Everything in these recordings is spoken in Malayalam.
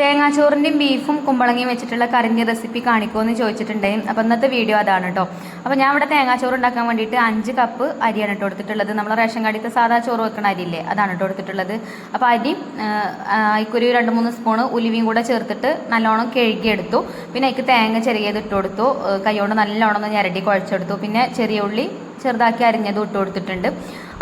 തേങ്ങാച്ചോറിന്റെയും ബീഫും കുമ്പളങ്ങയും വെച്ചിട്ടുള്ള കറിന്റെ റെസിപ്പി കാണിക്കുമെന്ന് ചോദിച്ചിട്ടുണ്ടായിരുന്നു അപ്പോൾ ഇന്നത്തെ വീഡിയോ അതാണ് കേട്ടോ അപ്പോൾ ഞാൻ ഇവിടെ തേങ്ങാച്ചോറ് ഉണ്ടാക്കാൻ വേണ്ടിയിട്ട് അഞ്ച് കപ്പ് അരിയാണ് കേട്ടോ എടുത്തിട്ടുള്ളത്. നമ്മൾ റേഷൻ കടയിലത്തെ സാധാ ചോറ് വെക്കണ അരിയില്ലേ അതാണ് കേട്ടോ എടുത്തിട്ടുള്ളത്. അപ്പോൾ അരി അതിക്കൊരു രണ്ട് മൂന്ന് സ്പൂണ് ഉലുവയും കൂടെ ചേർത്തിട്ട് നല്ലോണം കഴുകിയെടുത്തു. പിന്നെ അതിക്ക് തേങ്ങ ചെറിയത് ഇട്ട് കൊടുത്തു. കൈകൊണ്ട് നല്ലോണം ഞരടി കുഴച്ചെടുത്തു. പിന്നെ ചെറിയ ഉള്ളി ചെറുതാക്കി അരിഞ്ഞത് ഇട്ട് കൊടുത്തിട്ടുണ്ട്.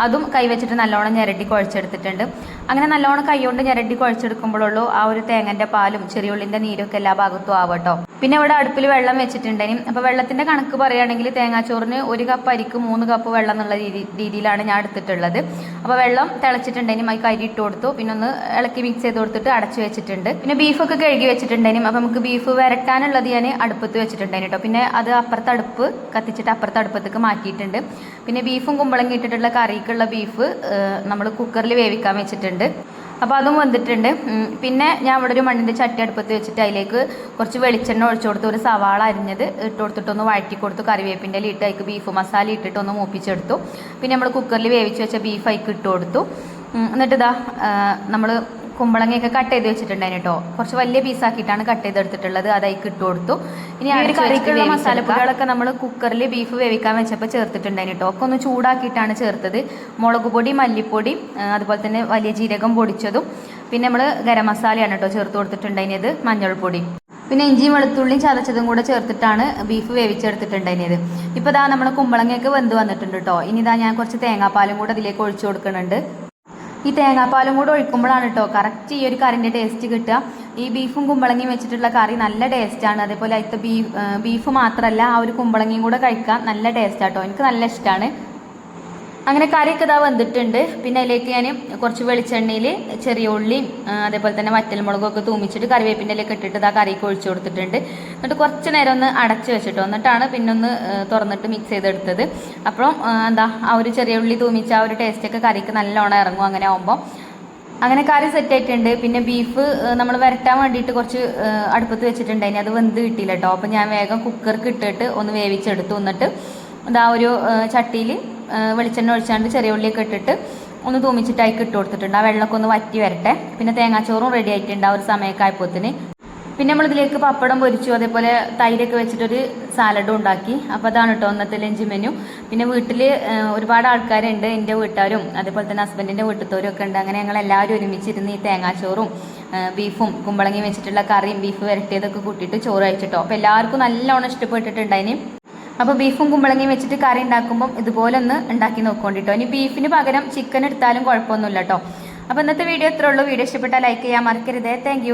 അതും കൈവച്ചിട്ട് നല്ലോണം ഞെരട്ടി കുഴച്ചെടുത്തിട്ടുണ്ട്. അങ്ങനെ നല്ലോണം കൈകൊണ്ട് ഞെരട്ടി കുഴച്ചെടുക്കുമ്പോഴുള്ളൂ ആ ഒരു തേങ്ങന്റെ പാലും ചെറിയുള്ളിന്റെ നീരൊക്കെ എല്ലാ ഭാഗത്തും ആവട്ടോ പിന്നെ ഇവിടെ അടുപ്പിൽ വെള്ളം വെച്ചിട്ടുണ്ടെങ്കിൽ അപ്പോൾ വെള്ളത്തിന്റെ കണക്ക് പറയുകയാണെങ്കിൽ തേങ്ങാച്ചോറിന് ഒരു കപ്പ് അരിക്ക് മൂന്ന് കപ്പ് വെള്ളം എന്നുള്ള രീതി രീതിയിലാണ് ഞാൻ എടുത്തിട്ടുള്ളത്. അപ്പോൾ വെള്ളം തിളച്ചിട്ടുണ്ടെങ്കിൽ അതിൽ കരി ഇട്ട് കൊടുത്തു. പിന്നെ ഒന്ന് ഇളക്കി മിക്സ് ചെയ്ത് കൊടുത്തിട്ട് അടച്ചു വെച്ചിട്ടുണ്ട്. പിന്നെ ബീഫൊക്കെ കഴുകി വെച്ചിട്ടുണ്ടെങ്കിലും അപ്പോൾ നമുക്ക് ബീഫ് വരട്ടാനുള്ളത് ഞാൻ അടുപ്പത്ത് വെച്ചിട്ടുണ്ടായിരുന്നു പിന്നെ അത് അപ്പുറത്ത് അടുപ്പ് കത്തിച്ചിട്ട് അപ്പുറത്ത് അടുപ്പത്തേക്ക് മാറ്റിയിട്ടുണ്ട്. പിന്നെ ബീഫും കുമ്പളങ്ങി ഇട്ടിട്ടുള്ള കറിക്കുള്ള ബീഫ് നമ്മൾ കുക്കറിൽ വേവിക്കാൻ വെച്ചിട്ടുണ്ട്. അപ്പോൾ അതും വന്നിട്ടുണ്ട്. പിന്നെ ഞാൻ ഇവിടെ ഒരു മണ്ണിന്റെ ചട്ടി അടുപ്പത്ത് വെച്ചിട്ട് അതിലേക്ക് കുറച്ച് വെളിച്ചെണ്ണ ഒഴിച്ചു കൊടുത്ത് ഒരു സവാള അരിഞ്ഞത് ഇട്ട് കൊടുത്തിട്ടൊന്ന് വഴറ്റി കൊടുത്തു. കറിവേപ്പിന്റെ ഇട്ട് അതിക്ക് ബീഫ് മസാല ഇട്ടിട്ട് ഒന്ന് മൂപ്പിച്ചെടുത്തു. പിന്നെ നമ്മൾ കുക്കറിൽ വേവിച്ച് വെച്ച ബീഫ് അതിക്ക് ഇട്ട് കൊടുത്തു. എന്നിട്ട് ഇതാ നമ്മൾ കുമ്പളങ്ങയൊക്കെ കട്ട് ചെയ്ത് വെച്ചിട്ടുണ്ടായിരുന്നു കേട്ടോ കുറച്ച് വലിയ പീസാക്കിയിട്ടാണ് കട്ട് ചെയ്തെടുത്തിട്ടുള്ളത് അതായി ഇട്ട് കൊടുത്തു. ഇനി ഒരു കറിക്കുള്ള മസാലപ്പൊടികളൊക്കെ നമ്മൾ കുക്കറിൽ ബീഫ് വേവിക്കാൻ വെച്ചപ്പോൾ ചേർത്തിട്ടുണ്ടായിരുന്നു കേട്ടോ ഒക്കെ ഒന്ന് ചൂടാക്കിയിട്ടാണ് ചേർത്തത്. മുളക് പൊടി മല്ലിപ്പൊടി അതുപോലെ തന്നെ വലിയ ജീരകം പൊടിച്ചതും. പിന്നെ നമ്മൾ ഗരം മസാലയാണ് കേട്ടോ ചേർത്ത് കൊടുത്തിട്ടുണ്ടായിരുന്നത്. മഞ്ഞൾപ്പൊടി. പിന്നെ ഇഞ്ചിയും വെളുത്തുള്ളിയും ചതച്ചതും കൂടെ ചേർത്തിട്ടാണ് ബീഫ് വേവിച്ചെടുത്തിട്ടുണ്ടായിരുന്നത്. ഇപ്പോൾ ഇതാ നമ്മൾ കുമ്പളങ്ങയൊക്കെ വെന്ത് വന്നിട്ടുണ്ട് കേട്ടോ ഇനി ഇതാ ഞാൻ കുറച്ച് തേങ്ങാപ്പാലും കൂടെ അതിലേക്ക് ഒഴിച്ചു കൊടുക്കുന്നുണ്ട്. ഈ തേങ്ങാപ്പാലും കൂടെ ഒഴിക്കുമ്പോഴാണ് കേട്ടോ കറക്റ്റ് ഈ ഒരു കറിന്റെ ടേസ്റ്റ് കിട്ടുക. ഈ ബീഫും കുമ്പളങ്ങിയും വെച്ചിട്ടുള്ള കറി നല്ല ടേസ്റ്റാണ് അതേപോലെ അതിലത്തെ ബീഫ് ബീഫ് മാത്രമല്ല ആ ഒരു കുമ്പളങ്ങിയും കൂടെ കഴിക്കാം നല്ല ടേസ്റ്റാട്ടോ എനിക്ക് നല്ല ഇഷ്ടമാണ് അങ്ങനെ കറിയൊക്കെ ഇതാ വന്നിട്ടുണ്ട് പിന്നെ അതിലേക്ക് ഞാൻ കുറച്ച് വെളിച്ചെണ്ണയിൽ ചെറിയ ഉള്ളിയും അതേപോലെ തന്നെ വറ്റൽമുളകും ഒക്കെ തൂമിച്ചിട്ട് കറിവേപ്പിന്റെ ഇലയൊക്കെ ഇട്ടിട്ട് ഇതാ കറിയൊക്കെ ഒഴിച്ചു കൊടുത്തിട്ടുണ്ട്. എന്നിട്ട് കുറച്ച് നേരം ഒന്ന് അടച്ച് വെച്ചിട്ട്. എന്നിട്ടാണ് പിന്നെ ഒന്ന് തുറന്നിട്ട് മിക്സ് ചെയ്തെടുത്തത്. അപ്പം എന്താ ആ ഒരു ചെറിയ ഉള്ളി തൂമിച്ച ആ ഒരു ടേസ്റ്റൊക്കെ കറിക്ക് നല്ലോണം ഇറങ്ങും അങ്ങനെ ആകുമ്പോൾ അങ്ങനെ കറി സെറ്റ് ആയിട്ടുണ്ട്. പിന്നെ ബീഫ് നമ്മൾ വരട്ടാൻ വേണ്ടിയിട്ട് കുറച്ച് അടുപ്പത്ത് വെച്ചിട്ടുണ്ടായിരുന്നു അത് വെന്ത് കിട്ടിയില്ല കേട്ടോ അപ്പം ഞാൻ വേഗം കുക്കർക്ക് ഇട്ടിട്ട് ഒന്ന് വേവിച്ചെടുത്തു. എന്നിട്ട് ഇതാ ഒരു ചട്ടിയിൽ വെളിച്ചെണ്ണ ഒഴിച്ചാണ്ട് ചെറിയ ഉള്ളിയൊക്കെ ഇട്ടിട്ട് ഒന്ന് തൂമിച്ചിട്ട് അതിക്ക് ഇട്ട് കൊടുത്തിട്ടുണ്ട്. ആ വെള്ളമൊക്കെ ഒന്ന് വറ്റി വരട്ടെ. പിന്നെ തേങ്ങാച്ചോറും റെഡി ആയിട്ടുണ്ട് ആ ഒരു സമയമൊക്കെ ആയപ്പോത്തിന്. പിന്നെ നമ്മൾ ഇതിലേക്ക് പപ്പടം പൊരിച്ചു അതേപോലെ തൈരൊക്കെ വെച്ചിട്ടൊരു സാലഡും ഉണ്ടാക്കി. അപ്പോൾ അതാണ് കേട്ടോ ഇന്നത്തെ ലഞ്ച് മെനു പിന്നെ വീട്ടിൽ ഒരുപാട് ആൾക്കാരുണ്ട് എന്റെ വീട്ടുകാരും അതേപോലെ തന്നെ ഹസ്ബൻഡിന്റെ വീട്ടിലത്തോരും ഒക്കെ ഉണ്ട്. അങ്ങനെ ഞങ്ങൾ എല്ലാവരും ഒരുമിച്ചിരുന്ന് ഈ തേങ്ങാച്ചോറും ബീഫും കുമ്പളങ്ങി വെച്ചിട്ടുള്ള കറിയും ബീഫ് വരട്ടിയതൊക്കെ കൂട്ടിയിട്ട് ചോറ് കഴിച്ചിട്ടോ. അപ്പോൾ എല്ലാവർക്കും നല്ലോണം ഇഷ്ടപ്പെട്ടിട്ടുണ്ടായിന്. അപ്പോൾ ബീഫും കുമ്പളങ്ങയും വെച്ചിട്ട് കറി ഉണ്ടാക്കുമ്പം ഇതുപോലെ ഒന്ന് ഉണ്ടാക്കി നോക്കുകൊണ്ടിട്ടോ ഇനി ബീഫിന് പകരം ചിക്കൻ എടുത്താലും കുഴപ്പമൊന്നുമില്ല കേട്ടോ അപ്പോൾ ഇന്നത്തെ വീഡിയോ ഇത്രേ ഉള്ളൂ. വീഡിയോ ഇഷ്ടപ്പെട്ടാൽ ലൈക്ക് ചെയ്യാൻ മറക്കരുതേ. താങ്ക്